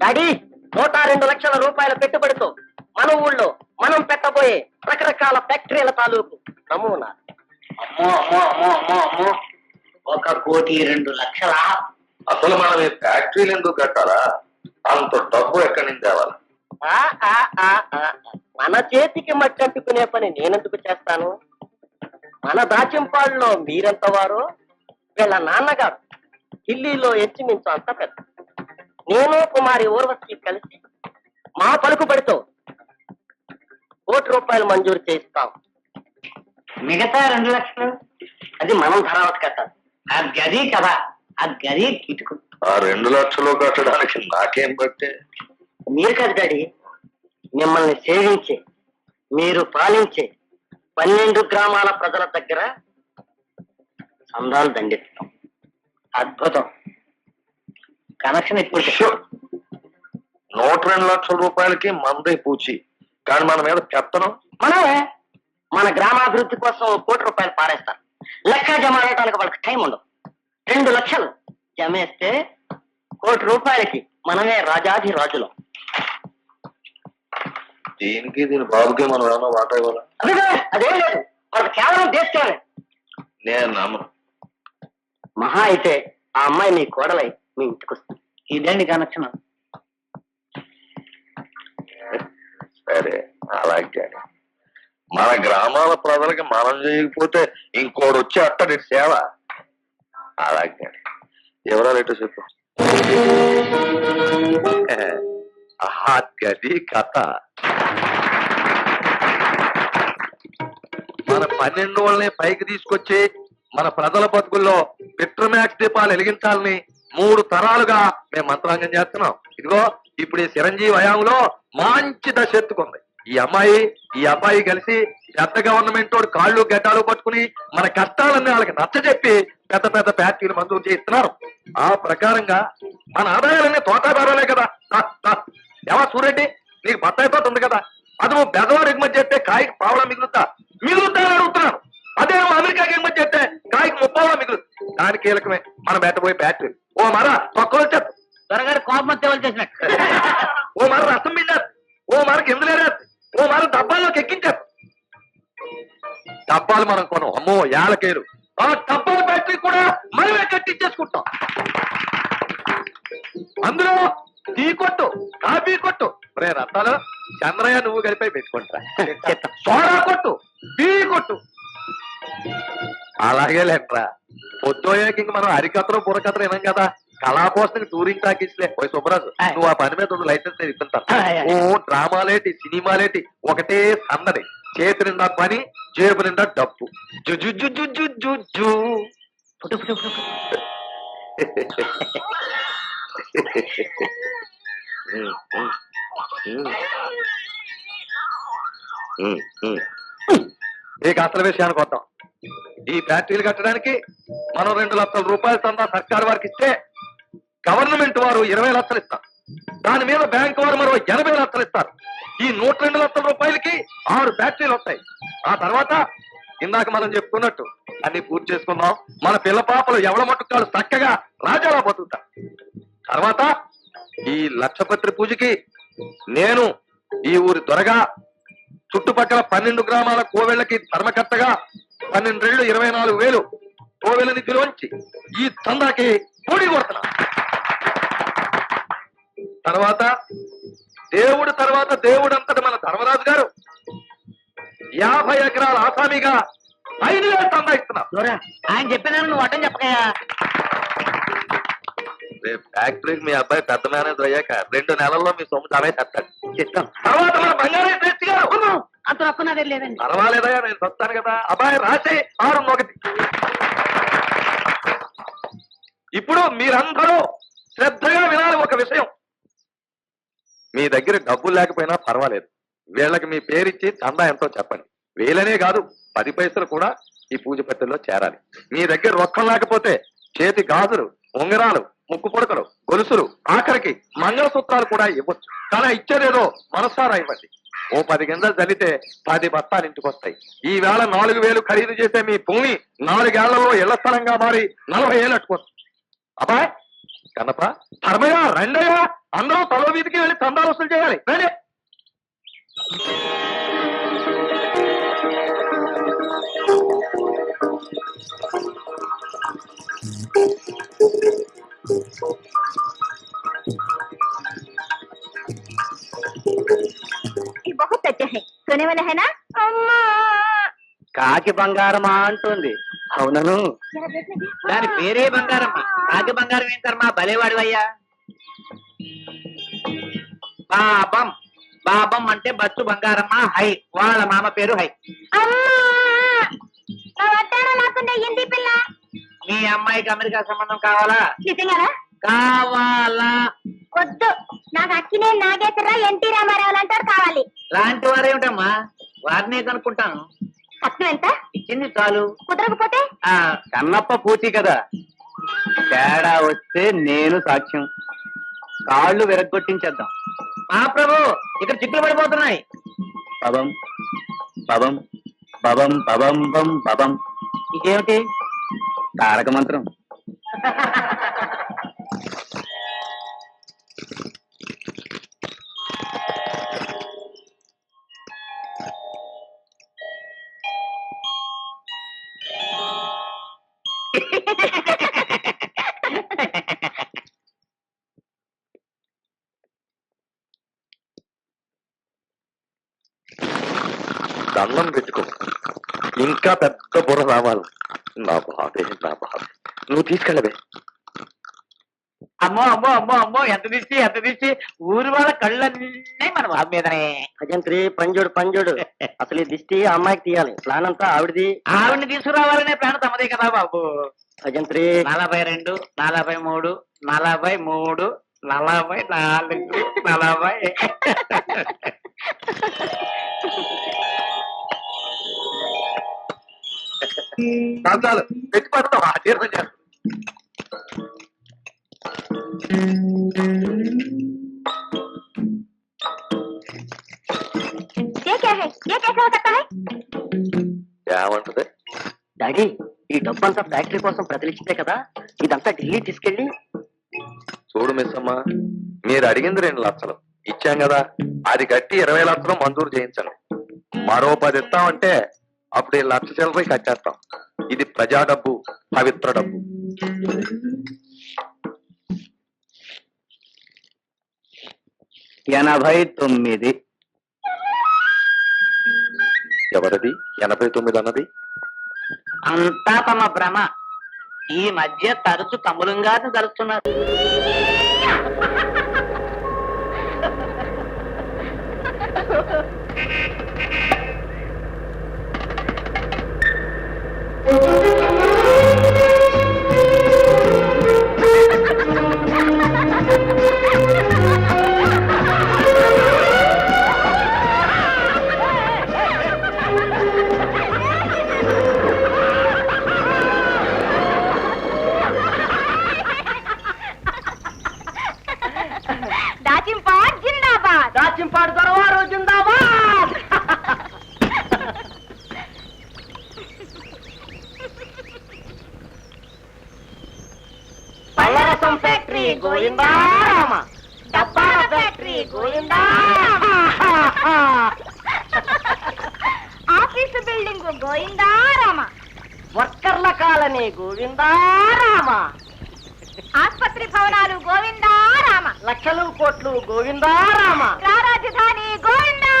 Daddy నూట రెండు లక్షల రూపాయల పెట్టుబడితో మన ఊళ్ళో మనం పెట్టబోయే రకరకాల ఫ్యాక్టరీల తాలూకు నమూనా. అమ్మో అమ్మో అమ్మో అమ్మో అమ్మో. ఒక కోటి రెండు లక్షల? అసలు మనం ఈ ఫ్యాక్టరీలు ఎందుకు కట్టాలా? అంత డబ్బు ఎక్కడి నుంచి తేవాలి? ఆ, ఆ, ఆ, ఆ. మన చేతికి మట్టి అంటుకునే పని నేనెందుకు చేస్తాను? మన దాచింపాడులో మీరెంత వారు? వీళ్ళ నాన్నగారు ఢిల్లీలో ఇంచుమించు అంత పెద్ద. నేను కుమారి ఊర్వశి కలిసి మా పలుకుబడితో కోటి రూపాయలు మంజూరు చేయిస్తాం. మిగతా రెండు లక్షలు? అది మనం ధరావతి కట్టాలి. ఆ గది కదా ఆ గది కిటుకు. ఆ రెండు లక్షలు కట్టడానికి నాకేం బట్టే మీరు కాదు డాడీ మిమ్మల్ని సేవించే మీరు పాలించే పన్నెండు గ్రామాల ప్రజల దగ్గర చందాలు దండిస్తాం అద్భుతం. కనెక్షన్ ఇప్పుడు. నూట రెండు లక్షల రూపాయలకి మందే పూచి. కానీ మన మీద పెత్తనం. మనమే మన గ్రామాభివృద్ధి కోసం కోటి రూపాయలు పారేస్తారు. లెక్క జమ చేయడానికి వాళ్ళకి టైం ఉండదు. రెండు లక్షలు జమేస్తే కోటి రూపాయలకి మనమే రాజాధి రాజులం. దీనికి దీని బాబుకి మనం ఏమన్నా వాటా ఇవ్వాలా? అదే లేదు. వాళ్ళకి కేవలం దేశమే నేను నమ్మను. మహా అయితే ఆ అమ్మాయి మీ కోడలై మీ ఇంటికి వస్తుంది ఇదేండి కనెక్షన్. సరే అలాగే మన గ్రామాల ప్రజలకి మనం చేయకపోతే ఇంకోటి వచ్చి అట్టడి సేవ. అలాగే ఎవరో రేటు చెప్పు. అది కథ. మన పన్నెండు వాళ్ళని పైకి తీసుకొచ్చి మన ప్రజల బతుకుల్లో పెట్రోమాక్స్ దీపాలు వెలిగించాలని మూడు తరాలుగా మేము మంత్రాంగం చేస్తున్నాం. ఇదిగో ఇప్పుడు ఈ చిరంజీవి హయాంలో మంచి దశ ఎత్తుకుంది. ఈ అమ్మాయి ఈ అబ్బాయి కలిసి పెద్ద గవర్నమెంట్ వాడు కాళ్ళు గడ్డాలు పట్టుకుని మన కష్టాలన్నీ వాళ్ళకి నచ్చజెప్పి పెద్ద పెద్ద ఫ్యాక్టరీలు మంజూరు చేస్తున్నారు ఆ ప్రకారంగా మన ఆదాయాలన్నీ తోటాదారాలే కదా. దా, ఏమా సూరెడ్డి? నీకు బత్తాయి తోట ఉంది కదా. అది నువ్వు బెదవాడు ఎగుమతి చేస్తే కాయకి పావలా మిగులుతా మిగులుతా అని అడుగుతున్నాను. అదే నువ్వు అమెరికాకి ఎగుమతి చేస్తే కాయకి ముప్పావలా మిగులు. దాని కీలకమే మనం పెట్టబోయే ఫ్యాక్టరీ ఓ మరా తొక్కలు వచ్చేది త్వరగా కోపం తేవాలి చేసినట్టు. ఓ మర రసం పిండారు ఓ మర కిందలేరారు ఓ మర డబ్బాల్లోకి ఎక్కించారు. డబ్బాలు మనం కొనం. అమ్మో ఏళ్ళకేరు. ఆ డబ్బాల ఫ్యాక్టరీ కూడా మనమే కట్టించేసుకుంటాం. అందులో టీ కొట్టు కాఫీ కొట్టు. రే రత్నాలు చంద్రయ్య నువ్వు కలిపి పెట్టుకుంటా. సోడా కొట్టు టీ కొట్టు. అలాగే లేట్రా పొద్దుయ్యాక ఇంక మనం హరికథలు బుర్రకథలు వినాం కదా. కళాపోషణకి టూరింగ్ టాకీస్లే పోయి సుబ్బరాజు ఆయ్. నువ్వు ఆ పని మీద లైసెన్స్ నేను. ఓ డ్రామాలేటి సినిమాలేటి ఒకటే సందడి. చేతి నిండా పని జేబు నిండా డబ్బు. జు జు జు ఇక అసలు విషయానికి వద్దాం. ఈ ఫ్యాక్టరీలు కట్టడానికి మనం రెండు లక్షల రూపాయల చందా సర్కారు వారికి ఇస్తే గవర్నమెంట్ వారు ఇరవై లక్షలు ఇస్తారు. దాని మీద బ్యాంక్ వారు మరో ఎనభై లక్షలు ఇస్తారు. ఈ నూట రెండు లక్షల రూపాయలకి ఆరు ఫ్యాక్టరీలు వస్తాయి. ఆ తర్వాత ఇందాక మనం చెప్పుకున్నట్టు అన్ని పూర్తి చేసుకుందాం. మన పిల్ల పాపలు ఎవడ మట్టుకాలు చక్కగా రాజాలా బతుకుతారు తర్వాత ఈ లక్షపత్రి పూజకి నేను ఈ ఊరి దొరగా చుట్టుపక్కల పన్నెండు గ్రామాల కోవెళ్ళకి ధర్మకర్తగా పన్నెండేళ్ళు ఇరవై నాలుగు వేలు కోవెల నిధిలోంచి ఈ చందాకి పొడి కొడుతున్నా. తర్వాత దేవుడు తర్వాత దేవుడు అంతటి మన ధర్మరాజు గారు యాభై ఎకరాల ఆసామిగా ఐదు వేలు చందా ఇస్తున్నా ఆయన చెప్పినాను నువ్వు అడ్డం చెప్పకయా రేపు ఫ్యాక్టరీకి మీ అబ్బాయి పెద్ద మేనేజర్ అయ్యాక రెండు నెలల్లో మీ సొమ్ము తానే తెస్తాడు చెప్తాం తర్వాత మన బంగారం శాస్త్రి గారు అంత లేదండి. పర్వాలేదయ్యా నేను వస్తాను కదా. అబ్బాయి రాసే ఆరు ఒకటి ఇప్పుడు మీరందరూ శ్రద్ధగా వినాలి ఒక విషయం. మీ దగ్గర డబ్బులు లేకపోయినా పర్వాలేదు. వీళ్ళకి మీ పేరిచ్చి చందా ఎంతో చెప్పండి. వేలనే కాదు పది పైసలు కూడా ఈ పూజ పత్రిలో చేరాలి. మీ దగ్గర రొక్కం లేకపోతే చేతి గాజులు ఉంగరాలు ముక్కు పొడకలు గొలుసులు ఆఖరికి మంగళసూత్రాలు కూడా ఇవ్వచ్చు. కానీ ఇచ్చేదేదో మనసారా ఇవ్వండి. ఓ పది గింజలు చల్లితే పది బత్తాలు ఇంటికొస్తాయి. ఈ వేళ నాలుగు వేలు ఖరీదు చేసే మీ భూమి నాలుగేళ్ళలో ఇళ్ళ స్థలంగా మారి నలభై ఏళ్ళు అట్టుకోవచ్చు అబ్బాయ్ కన్నప్ప ధర్మయ్య రండయ్య అందరూ తలో వీధికి వెళ్ళి చందాలు వసూలు చేయాలి. రండి రహనా కాకి బంగారమా అంటుంది. అవునను. దాని పేరే బంగారమ్మ. కాకి బంగారం ఏం తర్మా బలేవాడు అయ్యా పాపం పాపం అంటే బచ్చు బంగారమ్మ. హై. వాళ్ళ మామ పేరు హై. మీ అమ్మాయికి అమెరికా సంబంధం కావాలా? కావాలా? వద్దు. నాకు అక్కినే నాగేశ్వరరావు ఎన్టీ రామారావు అంటారు కావాలి. లాంటి వారేమిటమ్మా వారినే కనుక్కుంటాను. కట్నం ఎంత? ఇచ్చింది చాలు. కుదరకపోతే? ఆ కన్నప్ప పూచి కదా. తేడా వస్తే నేను సాక్ష్యం. కాళ్ళు విరగ్గొట్టించేద్దాం. మా ప్రభు ఇక్కడ చిక్కులు పడిపోతున్నాయి. పబం పబం పబం పబం బం పబం. ఇదేమిటి? తారక మంత్రం. దండం పెట్టుకో. ఇంకా పెద్ద బుర్ర రావాలి. నా బాధే నా బాధ. నువ్వు తీసుకెళ్ళవే. అమ్మో అమ్మో అమ్మో అమ్మో ఎంత దిష్టి ఎంత దిష్టి. ఊరి వాళ్ళ కళ్ళన్నీ మన బాబు మీదనే భజంత్రి పంజుడు పంజుడు. అసలు ఈ దిష్టి ఆ అమ్మాయికి తీయాలి. ప్లాన్ అంతా ఆవిడది. ఆవిడని తీసుకురావాలనే ప్రాణం తమదే కదా బాబు. భజంత్రి నలభై రెండు నలభై మూడు నలభై మూడు నలభై నాలుగు నలభై చాలు చాలు. పెట్టి పడతాం ఈ డబ్బంతా ఫ్యాక్టరీ కోసం ప్రతిష్ఠితే కదా? ఇదంతా ఢిల్లీ తీసుకెళ్ళి. చూడు మిస్ అమ్మా మీరు అడిగింది రెండు లక్షలు. ఇచ్చాం కదా. అది కట్టి ఇరవై లక్షలు మంజూరు చేయించండి మరో పది ఇస్తామంటే అప్పుడు ఈ లక్ష చిల్లర కట్టేస్తాం. ఇది ప్రజా డబ్బు పవిత్ర డబ్బు. ఎనభై తొమ్మిది. ఎవరిది? ఎనభై తొమ్మిది అన్నది? అంతా తమ భ్రమ. ఈ మధ్య తరచు తమ్ములంగారిని కలుస్తున్నారు గోవిందారామ డబ్బాల factory Govindarama office building Govindarama వర్కర్ల కాలనీ గోవిందారామ ఆసుపత్రి భవనాలు గోవిందారామ లక్షలు కోట్లు గోవిందారామ రాజధాని గోవిందా.